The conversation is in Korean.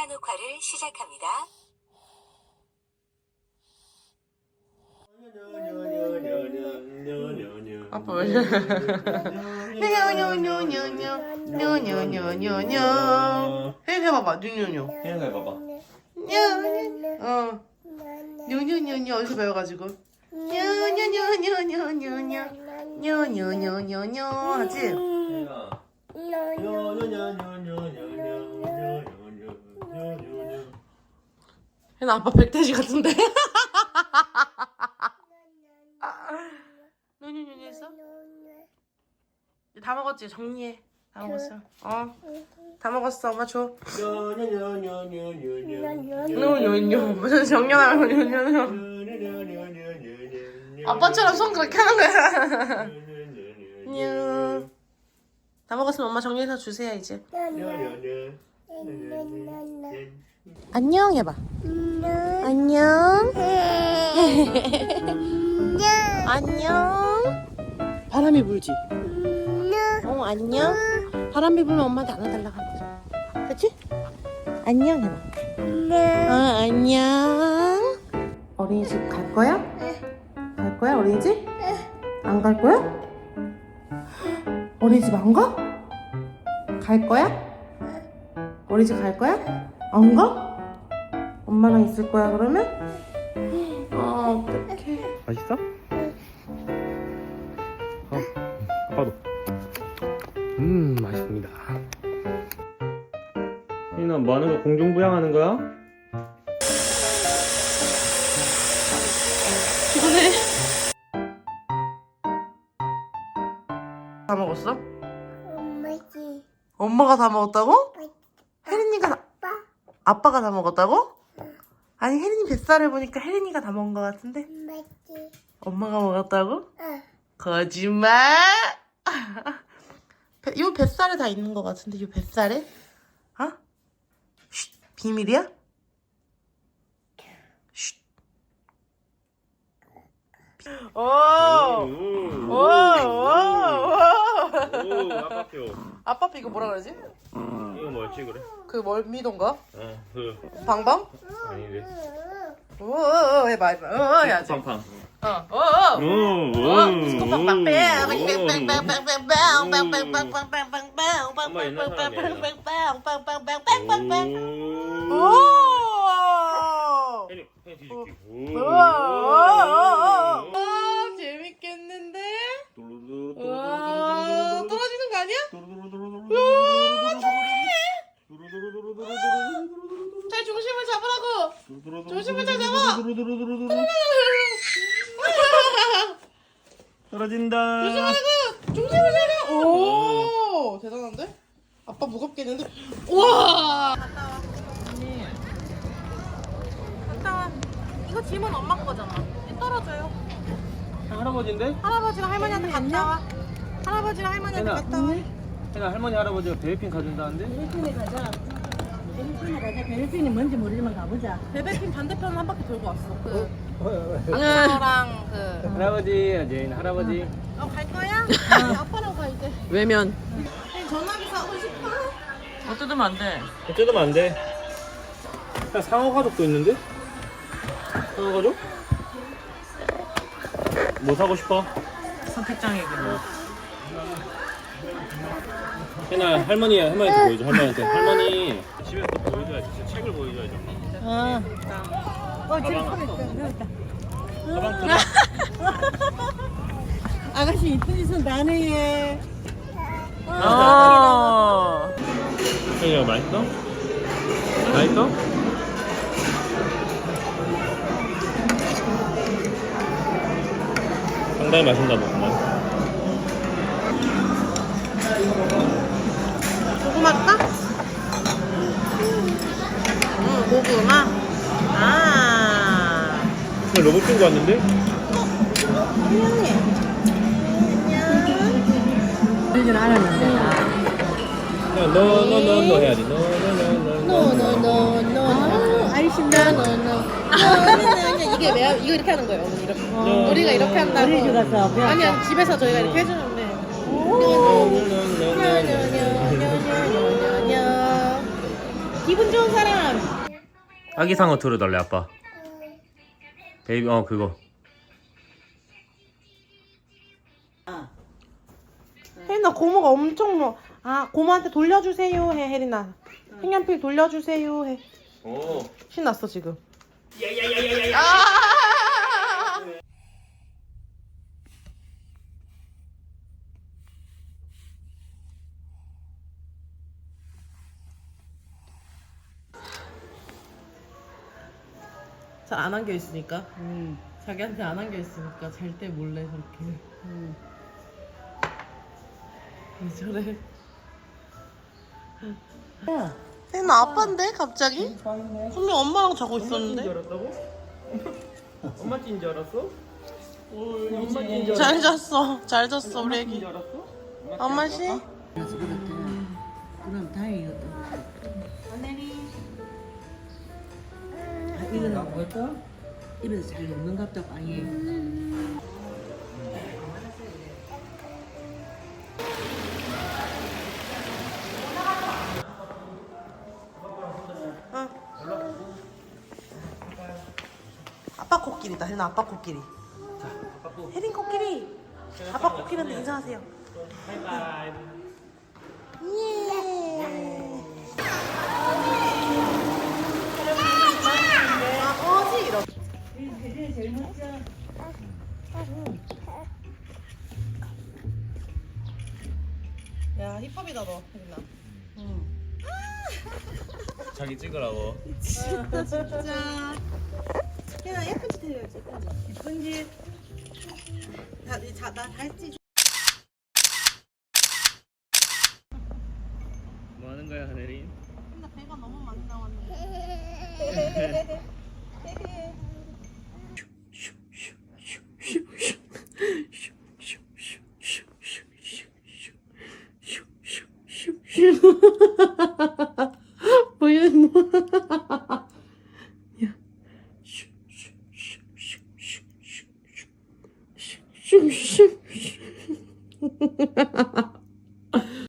입자 녹화를 시작합니다. 아빠 왜 이래? 뇨뇨뇨뇨뇨 뇨뇨뇨뇨뇨 해봐봐 뇨뇨뇨 혜연아 해봐봐 뇨뇨 뇨뇨뇨뇨 어디서 배워가지고 뇨뇨뇨뇨뇨뇨뇨 뇨뇨뇨뇨뇨 하지? 뇨뇨뇨뇨뇨뇨 혜나 아빠 백돼지 같은데? 뉴뉴뉴뉴 했어? 다 먹었지? 정리해. 다 먹었어. 어 다 먹었어. 엄마 줘. 뉴뉴뉴 무슨 정연하고 뉴뉴뉴 아빠처럼 손 그렇게 하는 거야 뉴. 다 먹었으면 엄마 정리해서 주세요 이제 안녕 해봐 안녕 안녕 바람이 불지 어 안녕 바람이 불면 엄마한테 안아달라고 하는 거잖아 그치? 안녕 해봐 아 안녕 어린이집 갈 거야? 갈 거야 어린이집? 안 갈 거야? 어린이집 안 가? 갈 거야? 어린이집 갈 거야? 안 가? 엄마랑 있을 거야 그러면? 아 어떡해 맛있어? 어, 아빠도. 음, 맛있습니다. 혜인아, 뭐 하는 거야? 공중부양하는 거야? 피곤해 다 먹었어? 엄마지 엄마가 다 먹었다고? 아빠 혜린이가 다, 아빠가 다 먹었다고? 아니 혜린이 뱃살을 보니까 혜린이가 다 먹은 것 같은데 엄마지 엄마가 먹었다고? 응 거짓말 배- 요 뱃살에 다 있는 것 같은데 요 뱃살에? 어? 쉿 비밀이야? 쉿 오! 오! 오! 오! 오, 아빠표. 아빠 이거 뭐라 그러지? 뭐였지, 그래? 그 멀미던가? 어, 그, 방방? 아닌데. 오오오 해봐 해봐 오 해야지 팡팡. 어오오 오, 오, 어, 오. 오. 오 혜리, 혜리 뒤집기. 오. 우와 재밌겠는데? 뚜루루루루루루루. 떨어지는 거 아니야? 잘 중심을 잡으라고 조심을. 떨어진다. 조심하라고 중심을 잡아 오 대단한데? 아빠 무겁겠는데? 우와 갔다 와 이거 짐은 엄마 거잖아 떨어져요 할아버지인데? 할아버지랑 할머니한테 갔다 와 할아버지랑 할머니한테. 갔다 와 혜나 할머니 할아버지가 베이핑 사준다는데? 베르핀에 가자 가자 베르핀이 뭔지 모르지만 가보자 베베핀 반대편 한 바퀴 돌고 왔어 그 응. 아빠랑 그 할아버지, 아재인 할아버지. 어, 갈 거야? 아빠랑 가 이제 외면. 전화기 사고 싶어 어, 뜯으면 안 돼. 뜯으면 안 돼. 야, 상어 가족도 있는데? 상어 가족? 뭐 사고 싶어? 선택장애기. 혜나 할머니 할머니한테 보여줘 할머니한테. 할머니. 집에서 또 보여줘야지. 책을 보여줘야지 어 지금 컴 있다. 가방 크다 아가씨 이쁜 짓은 나네 어. 혜나 맛있어? 맛있어? 상당히 맛있나 보구만 고구마 줄까? 응 고구마 아 로봇 친구 왔는데? 그러진 않았는데 너너너너 해야지 너너너너너 아 알신다 이게 왜 이거 이렇게 하는 거예요 어머니 이렇게 너. 우리가 이렇게 한다고 우리 집 가서 배웠어. 아니야 집에서 저희가 이렇게 해주는데 기분 좋은 사람. 아기 상어 들어달래 아빠 베이비 어 그거 혜린아 고모가 엄청 뭐, 아 고모한테 돌려주세요 해 혜린아. 색연필 돌려주세요 해. 오 신났어 지금. 잘 안 안겨 있으니까. 자기한테 안 안겨 있으니까 잘 때 몰래 저렇게. 왜 저래? 혜나 아빠인데 갑자기? 분명 엄마랑 자고 있었는데. 알았다고? 엄마 찐줄 알았어? 엄마 찐줄 잘 잤어. 잘 잤어 우리 애기. 알았어? 엄마 씨? 그렇대. 그럼 다행이거든. 이거는 뭐였어? 입에서 잘 먹는 것 같다, 아예. 아빠 코끼리다. 혜나 아빠 코끼리. 혜린 코끼리. 아빠 코끼리한테 인사하세요. 바이바이 힙합이다 너 혜린아. 자기 찍으라고 진짜 진짜. 혜나 예쁜 짓 해야지. 예쁜 짓. 자나다 했지. 뭐 하는 거야 하늘이? 나 배가 너무 많이 나왔는 데. 보이